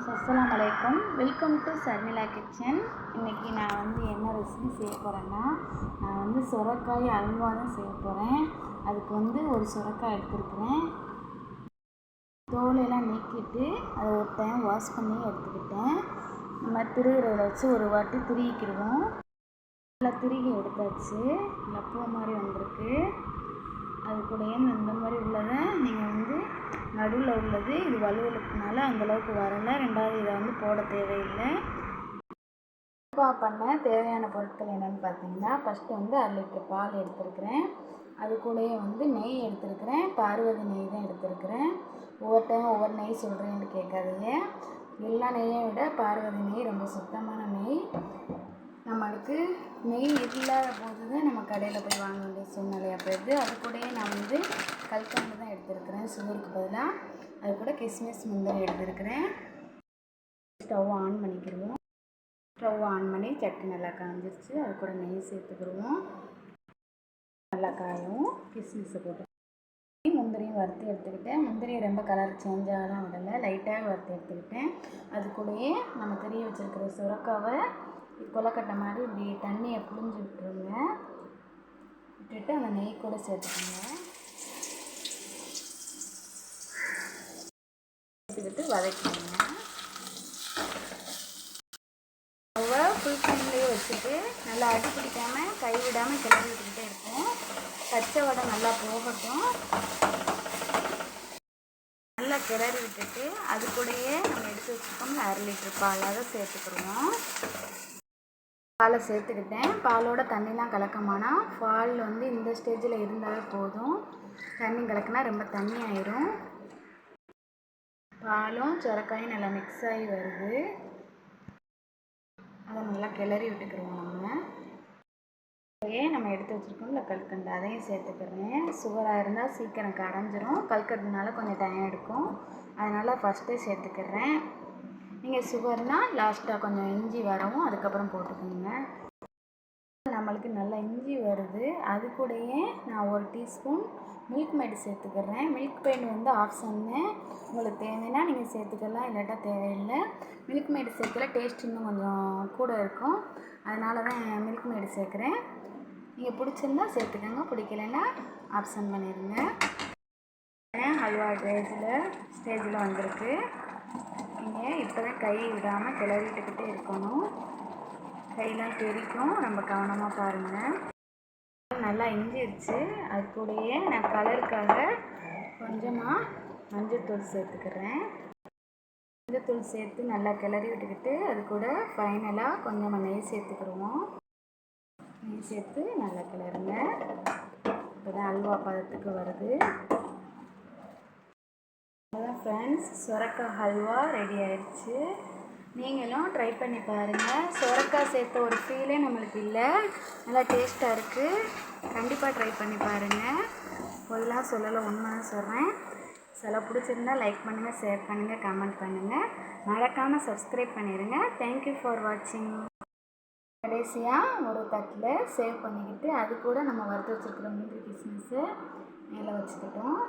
Friends அஸ்லாம் வலைக்கம் welcome to Sharmila kitchen இன்றைக்கி நான் வந்து என்ன ரெசிபி செய்ய போகிறேன்னா நான் வந்து சுரக்காய் அல்வா தான் செய்ய போகிறேன் அதுக்கு வந்து ஒரு சுரக்காய் எடுத்துருக்குறேன். தோலையெல்லாம் நீக்கிட்டு அதை ஒரு டைம் வாஷ் பண்ணி எடுத்துக்கிட்டேன். நம்ம திருகிறத வச்சு ஒரு வாட்டி திருகிக்கிடுவோம். நல்லா திருகி எடுத்தாச்சு. நல்லா பூ மாதிரி வந்திருக்கு. அது கூடயே இந்த மாதிரி உள்ளதை நீங்கள் வந்து நடுவில் உள்ளது இது வலுவலுக்குனால அந்தளவுக்கு வரலை. ரெண்டாவது இதை வந்து போட தேவையில்லை. அப்பா பண்ண தேவையான பொருட்கள் என்னென்னு பார்த்தீங்கன்னா ஃபஸ்ட்டு வந்து அரை லிட்டர் பால் எடுத்துருக்கிறேன். அது கூடயே வந்து நெய் எடுத்துருக்கிறேன். பார்வதி நெய் தான் எடுத்துருக்கிறேன். ஒவ்வொரு டைம் ஒவ்வொரு நெய் சொல்கிறேன்னு கேட்காதீங்க. எல்லா நெய்யை விட பார்வதி நெய் ரொம்ப சுத்தமான நெய். நமக்கு நெய் இல்லாத போது தான் நம்ம கடையில் போய் வாங்க வேண்டிய சூழ்நிலையாக போயிடுது. அது கூடயே நான் வந்து கல்கண்டு தான் எடுத்துருக்கிறேன். சுகருக்கு பதிலாக அது கூட கிஸ்மிஸ் முந்திரி எடுத்துருக்கிறேன். ஸ்டவ் ஆன் பண்ணிக்கிடுவோம் ஸ்டவ் ஆன் பண்ணி சட்டி நல்லா காஞ்சிருச்சு. அது கூட நெய் சேர்த்துக்கிடுவோம் நல்லா காயும். கிஸ்மிஸை போட்டு. முந்திரியும் வறுத்து எடுத்துக்கிட்டேன். முந்திரியை ரொம்ப கலர் சேஞ்ச் ஆகலாம் விடலை. லைட்டாக வறுத்து எடுத்துக்கிட்டேன். அது கூடயே நம்ம தெரிய வச்சுருக்கிற சுரக்காவை கொலக்கட்டை மாதிரி இப்படி தண்ணியை புழிஞ்சு விட்டுருங்க. விட்டுட்டு அந்த நெய் கூட சேர்த்துக்கோங்க. சேர்த்துக்கிட்டு வதக்கிடுங்க ஸ்டவ்வை ஃபுல் ஃப்ளேம்லேயே வச்சுட்டு நல்லா அடி பிடிக்காமல் கை விடாமல் கிளறி விட்டுக்கிட்டே இருக்கும். பச்சை வடை நல்லா போகட்டும். நல்லா கிளறி விட்டுட்டு அது கூடயே நம்ம எடுத்து வச்சுருக்கோம் அரை லிட்டர் பால் அதை சேர்த்துக்கிடுவோம். பாலை சேர்த்துக்கிட்டேன். பாலோட தண்ணிலாம் கலக்கமானா பால் வந்து இந்த ஸ்டேஜில் இருந்தாலே போதும். தண்ணி கலக்கினா ரொம்ப தண்ணி ஆயிரும் பாலும் சுரக்காயும் நல்லா மிக்ஸ் ஆகி வருது. அதை நல்லா கிளறி விட்டுக்கிறோம் நம்ம. அப்படியே நம்ம எடுத்து வச்சுருக்கோம்ல கல்கண்டு. அதையும் சேர்த்துக்கிறேன். சுகராக இருந்தால் சீக்கிரம் கரைஞ்சிரும். கல்கண்டுனால கொஞ்சம் டைம் எடுக்கும். அதனால் ஃபஸ்ட்டே சேர்த்துக்கிறேன். நீங்கள் சுகர்னால் லாஸ்ட்டாக கொஞ்சம் இஞ்சி வரவும் அதுக்கப்புறம் போட்டுக்கோங்க. நம்மளுக்கு நல்லா இஞ்சி வருது. அது கூடயே நான் ஒரு டீஸ்பூன் மில்க் மேடு சேர்த்துக்கிறேன். மில்க் மேடு வந்து ஆப்ஷன்னு உங்களுக்கு தேவைன்னா நீங்கள் சேர்த்துக்கலாம் இல்லாட்டா தேவையில்லை. மில்க் மேடு சேர்க்கல டேஸ்ட் இன்னும் கொஞ்சம் கூட இருக்கும். அதனால தான் மில்க் மேடு சேர்க்குறேன். நீங்கள் பிடிச்சிருந்தா சேர்த்துக்கோங்க பிடிக்கலன்னா ஆப்ஷன் பண்ணிடுங்க அல்வா ஸ்டேஜில் ஸ்டேஜில் வந்திருக்கு. நீங்கள் இப்போ தான் கை விடாமல் கிளறிட்டுக்கிட்டே இருக்கணும். கையெல்லாம் தெரிக்கும். நம்ம கவனமாக பாருங்கள் நல்லா இஞ்சிருச்சு. அது கூடயே நான் கலருக்காக கொஞ்சமாக மஞ்சத்தூள் சேர்த்துக்கிறேன். மஞ்சத்தூள் சேர்த்து நல்லா கிளறி விட்டுக்கிட்டு அது கூட ஃபைனலாக கொஞ்சமாக நெய் சேர்த்துக்கிடுவோம். நெய் சேர்த்து நல்லா கிளறுங்க. இப்போ தான் அல்வா பதத்துக்கு வருது. ஃப்ரெண்ட்ஸ் சுரக்காய் ஹல்வா ரெடி ஆயிடுச்சு. நீங்களும் ட்ரை பண்ணி பாருங்கள் சுரக்காய் சேர்த்த ஒரு ஃபீலே நம்மளுக்கு இல்லை. நல்லா டேஸ்ட்டாக இருக்குது கண்டிப்பாக ட்ரை பண்ணி பாருங்கள் பொருளாக சொல்லலை உண்மை சொல்கிறேன் சில பிடிச்சிருந்தா லைக் பண்ணுங்கள் ஷேர் பண்ணுங்கள் கமெண்ட் பண்ணுங்கள் மறக்காமல் சப்ஸ்கிரைப் பண்ணிடுங்க தேங்க்யூ ஃபார் வாட்சிங் கடைசியாக ஒரு தட்டில் சேவ் பண்ணிக்கிட்டு அது கூட நம்ம வறுத்து வச்சுருக்கிற மூன்று கிஸ்மிஸு மேலே வச்சுக்கிட்டோம்.